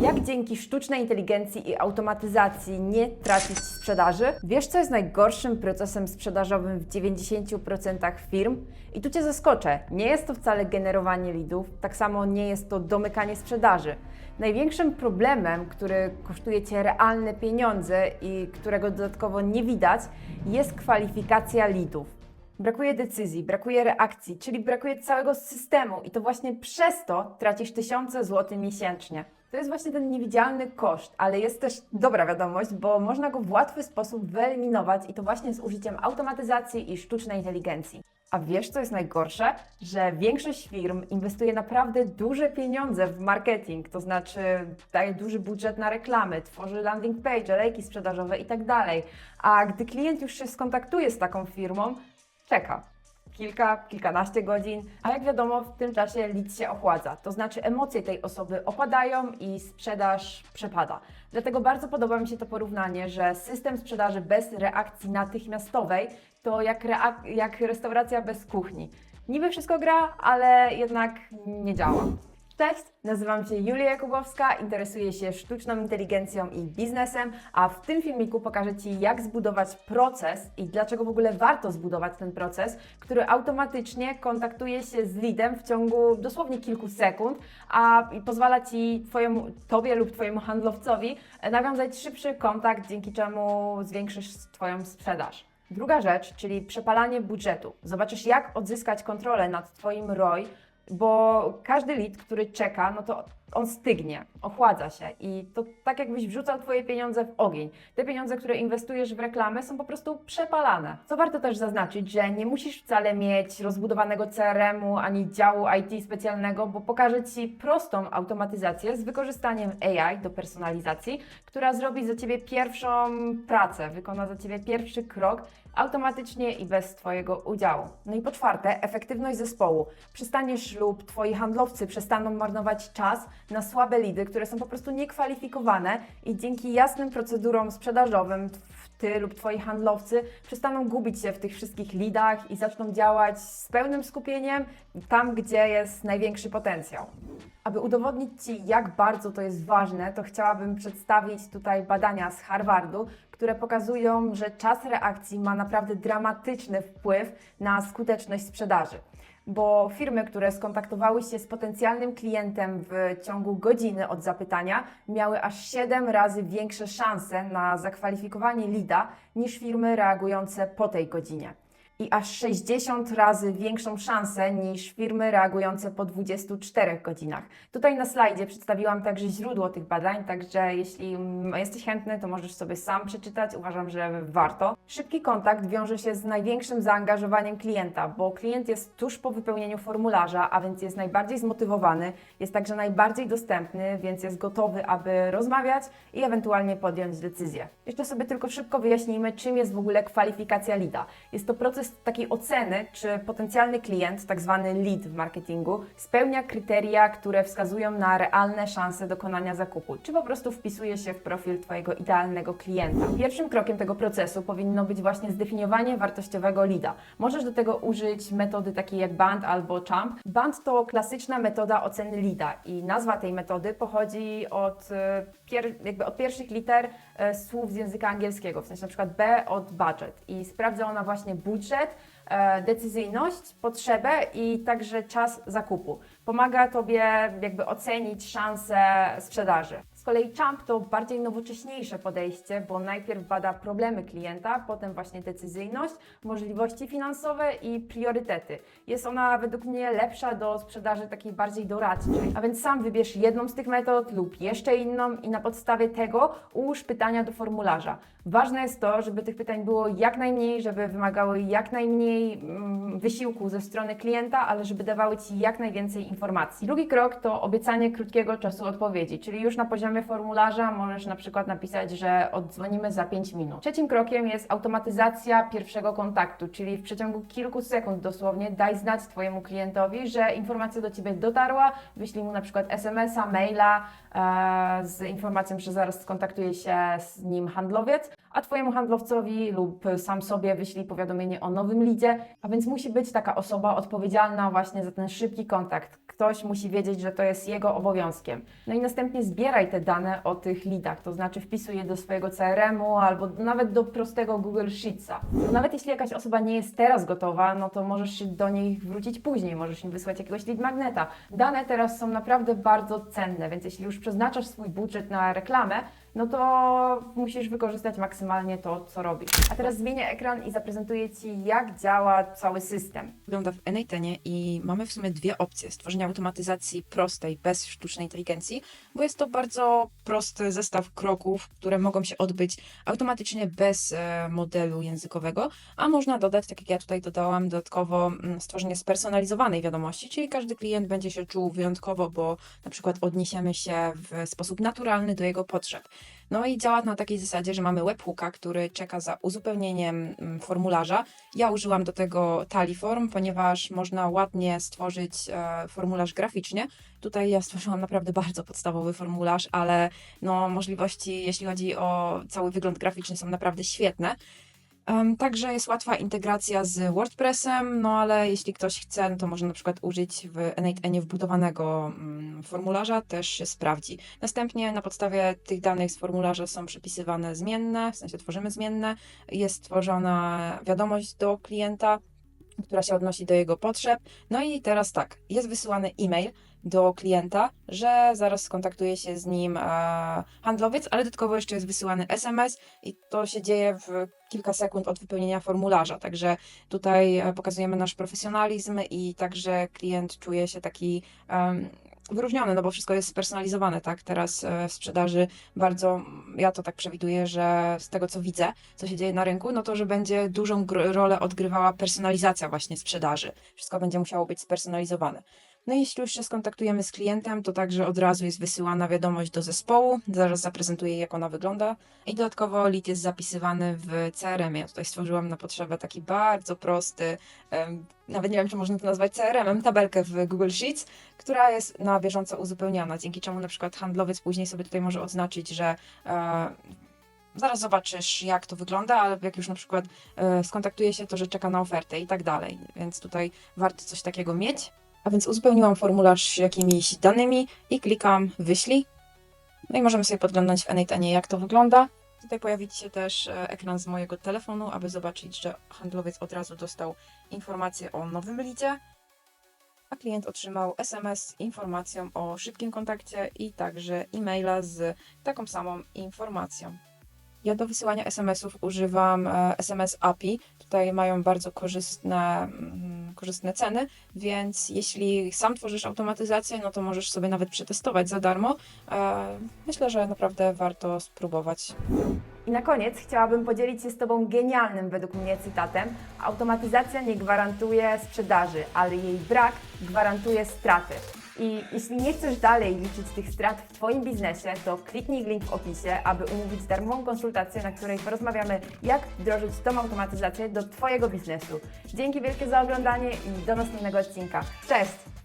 Jak dzięki sztucznej inteligencji i automatyzacji nie tracić sprzedaży? Wiesz, co jest najgorszym procesem sprzedażowym w 90% firm? I tu Cię zaskoczę. Nie jest to wcale generowanie leadów, tak samo nie jest to domykanie sprzedaży. Największym problemem, który kosztuje Cię realne pieniądze i którego dodatkowo nie widać, jest kwalifikacja leadów. Brakuje decyzji, brakuje reakcji, czyli brakuje całego systemu i to właśnie przez to tracisz tysiące złotych miesięcznie. To jest właśnie ten niewidzialny koszt, ale jest też dobra wiadomość, bo można go w łatwy sposób wyeliminować i to właśnie z użyciem automatyzacji i sztucznej inteligencji. A wiesz, co jest najgorsze? Że większość firm inwestuje naprawdę duże pieniądze w marketing, to znaczy daje duży budżet na reklamy, tworzy landing page, lejki sprzedażowe itd. A gdy klient już się skontaktuje z taką firmą, czeka. Kilka, kilkanaście godzin, a jak wiadomo, w tym czasie lead się ochładza. To znaczy emocje tej osoby opadają i sprzedaż przepada. Dlatego bardzo podoba mi się to porównanie, że system sprzedaży bez reakcji natychmiastowej to jak, jak restauracja bez kuchni. Niby wszystko gra, ale jednak nie działa. Cześć, nazywam się Julia Jakubowska, interesuję się sztuczną inteligencją i biznesem, a w tym filmiku pokażę Ci, jak zbudować proces i dlaczego w ogóle warto zbudować ten proces, który automatycznie kontaktuje się z leadem w ciągu dosłownie kilku sekund, a pozwala Ci, twojemu, Tobie lub Twojemu handlowcowi e, nawiązać szybszy kontakt, dzięki czemu zwiększysz Twoją sprzedaż. Druga rzecz, czyli przepalanie budżetu. Zobaczysz, jak odzyskać kontrolę nad Twoim ROI, bo każdy lead, który czeka, no to on stygnie, ochładza się i to tak jakbyś wrzucał Twoje pieniądze w ogień. Te pieniądze, które inwestujesz w reklamę są po prostu przepalane. Co warto też zaznaczyć, że nie musisz wcale mieć rozbudowanego CRM-u ani działu IT specjalnego, bo pokażę Ci prostą automatyzację z wykorzystaniem AI do personalizacji, która zrobi za Ciebie pierwszą pracę, wykona za Ciebie pierwszy krok automatycznie i bez Twojego udziału. No i po czwarte, efektywność zespołu. Przestaniesz lub Twoi handlowcy przestaną marnować czas na słabe lidy, które są po prostu niekwalifikowane i dzięki jasnym procedurom sprzedażowym Ty lub Twoi handlowcy przestaną gubić się w tych wszystkich lidach i zaczną działać z pełnym skupieniem tam, gdzie jest największy potencjał. Aby udowodnić Ci, jak bardzo to jest ważne, to chciałabym przedstawić tutaj badania z Harvardu, które pokazują, że czas reakcji ma naprawdę dramatyczny wpływ na skuteczność sprzedaży. Bo firmy, które skontaktowały się z potencjalnym klientem w ciągu godziny od zapytania, miały aż 7 razy większe szanse na zakwalifikowanie niż firmy reagujące po tej godzinie i aż 60 razy większą szansę niż firmy reagujące po 24 godzinach. Tutaj na slajdzie przedstawiłam także źródło tych badań, także jeśli jesteś chętny, to możesz sobie sam przeczytać. Uważam, że warto. Szybki kontakt wiąże się z największym zaangażowaniem klienta, bo klient jest tuż po wypełnieniu formularza, a więc jest najbardziej zmotywowany, jest także najbardziej dostępny, więc jest gotowy, aby rozmawiać i ewentualnie podjąć decyzję. Jeszcze sobie tylko szybko wyjaśnijmy, czym jest w ogóle kwalifikacja lida. Jest to proces takiej oceny, czy potencjalny klient, tak zwany lead w marketingu, spełnia kryteria, które wskazują na realne szanse dokonania zakupu, czy po prostu wpisuje się w profil Twojego idealnego klienta. Pierwszym krokiem tego procesu powinno być właśnie zdefiniowanie wartościowego leada. Możesz do tego użyć metody takiej jak BAND albo CHAMP. BAND to klasyczna metoda oceny leada i nazwa tej metody pochodzi od, e, jakby od pierwszych liter e, słów z języka angielskiego, w sensie na przykład B od budget i sprawdza ona właśnie budżet, e, decyzyjność, potrzebę i także czas zakupu. Pomaga Tobie jakby ocenić szanse sprzedaży. Kolei Champ to bardziej nowocześniejsze podejście, bo najpierw bada problemy klienta, potem właśnie decyzyjność, możliwości finansowe i priorytety. Jest ona według mnie lepsza do sprzedaży takiej bardziej doradczej. A więc sam wybierz jedną z tych metod lub jeszcze inną i na podstawie tego ułóż pytania do formularza. Ważne jest to, żeby tych pytań było jak najmniej, żeby wymagały jak najmniej mm, wysiłku ze strony klienta, ale żeby dawały Ci jak najwięcej informacji. Drugi krok to obiecanie krótkiego czasu odpowiedzi, czyli już na poziomie formularza możesz na przykład napisać, że oddzwonimy za 5 minut. Trzecim krokiem jest automatyzacja pierwszego kontaktu, czyli w przeciągu kilku sekund dosłownie daj znać Twojemu klientowi, że informacja do Ciebie dotarła, wyślij mu na przykład SMS-a, maila e, z informacją, że zaraz skontaktuje się z nim handlowiec, a Twojemu handlowcowi lub sam sobie wyślij powiadomienie o nowym lidzie, a więc musi być taka osoba odpowiedzialna właśnie za ten szybki kontakt, ktoś musi wiedzieć, że to jest jego obowiązkiem. No i następnie zbieraj te dane o tych lidach, to znaczy wpisuj je do swojego CRM-u albo nawet do prostego Google Sheetsa. No Nawet jeśli jakaś osoba nie jest teraz gotowa, no to możesz do niej wrócić później, możesz im wysłać jakiegoś lead magneta. Dane teraz są naprawdę bardzo cenne, więc jeśli już przeznaczasz swój budżet na reklamę, no to musisz wykorzystać maksymalnie to, co robisz. A teraz zmienię ekran i zaprezentuję Ci, jak działa cały system. wygląda w N8 i mamy w sumie dwie opcje stworzenia automatyzacji prostej, bez sztucznej inteligencji, bo jest to bardzo prosty zestaw kroków, które mogą się odbyć automatycznie bez e, modelu językowego, a można dodać, tak jak ja tutaj dodałam, dodatkowo mm, stworzenie spersonalizowanej wiadomości, czyli każdy klient będzie się czuł wyjątkowo, bo na przykład odniesiemy się w sposób naturalny do jego potrzeb. No i działa na takiej zasadzie, że mamy webhooka, który czeka za uzupełnieniem mm, formularza. Ja użyłam do tego Taliform, ponieważ można ładnie stworzyć e, formularz graficznie. Tutaj ja stworzyłam naprawdę bardzo podstawowy formularz, ale no, możliwości, jeśli chodzi o cały wygląd graficzny, są naprawdę świetne. Także jest łatwa integracja z WordPressem, no ale jeśli ktoś chce, no to może na przykład użyć w N8 wbudowanego mm, formularza, też się sprawdzi. Następnie na podstawie tych danych z formularza są przypisywane zmienne, w sensie tworzymy zmienne, jest tworzona wiadomość do klienta, która się odnosi do jego potrzeb. No i teraz tak, jest wysyłany e-mail do klienta, że zaraz skontaktuje się z nim e, handlowiec, ale dodatkowo jeszcze jest wysyłany SMS i to się dzieje w kilka sekund od wypełnienia formularza. Także tutaj e, pokazujemy nasz profesjonalizm i także klient czuje się taki em, wyróżniony, no bo wszystko jest spersonalizowane, tak? Teraz e, w sprzedaży bardzo, ja to tak przewiduję, że z tego co widzę, co się dzieje na rynku, no to, że będzie dużą rolę odgrywała personalizacja właśnie sprzedaży. Wszystko będzie musiało być spersonalizowane. No i jeśli już się skontaktujemy z klientem, to także od razu jest wysyłana wiadomość do zespołu. Zaraz zaprezentuję, jak ona wygląda. I dodatkowo lead jest zapisywany w CRM. Ja tutaj stworzyłam na potrzebę taki bardzo prosty, nawet nie wiem, czy można to nazwać CRM-em, tabelkę w Google Sheets, która jest na bieżąco uzupełniana, dzięki czemu na przykład handlowiec później sobie tutaj może oznaczyć, że e, zaraz zobaczysz, jak to wygląda, ale jak już na przykład e, skontaktuje się, to że czeka na ofertę i tak dalej. Więc tutaj warto coś takiego mieć. A więc uzupełniłam formularz jakimiś danymi i klikam wyślij. No i możemy sobie podglądać w N8 jak to wygląda. Tutaj pojawi się też e, ekran z mojego telefonu, aby zobaczyć, że handlowiec od razu dostał informację o nowym lidzie, a klient otrzymał SMS z informacją o szybkim kontakcie i także e-maila z taką samą informacją. Ja do wysyłania SMS-ów używam e, SMS API. Tutaj mają bardzo korzystne, mm, korzystne ceny, więc jeśli sam tworzysz automatyzację, no to możesz sobie nawet przetestować za darmo. E, Myślę, że naprawdę warto spróbować. I na koniec chciałabym podzielić się z Tobą genialnym według mnie cytatem. Automatyzacja nie gwarantuje sprzedaży, ale jej brak gwarantuje straty. I jeśli nie chcesz dalej liczyć tych strat w Twoim biznesie, to kliknij link w opisie, aby umówić darmową konsultację, na której porozmawiamy, jak wdrożyć tą automatyzację do Twojego biznesu. Dzięki wielkie za oglądanie i do następnego odcinka. Cześć!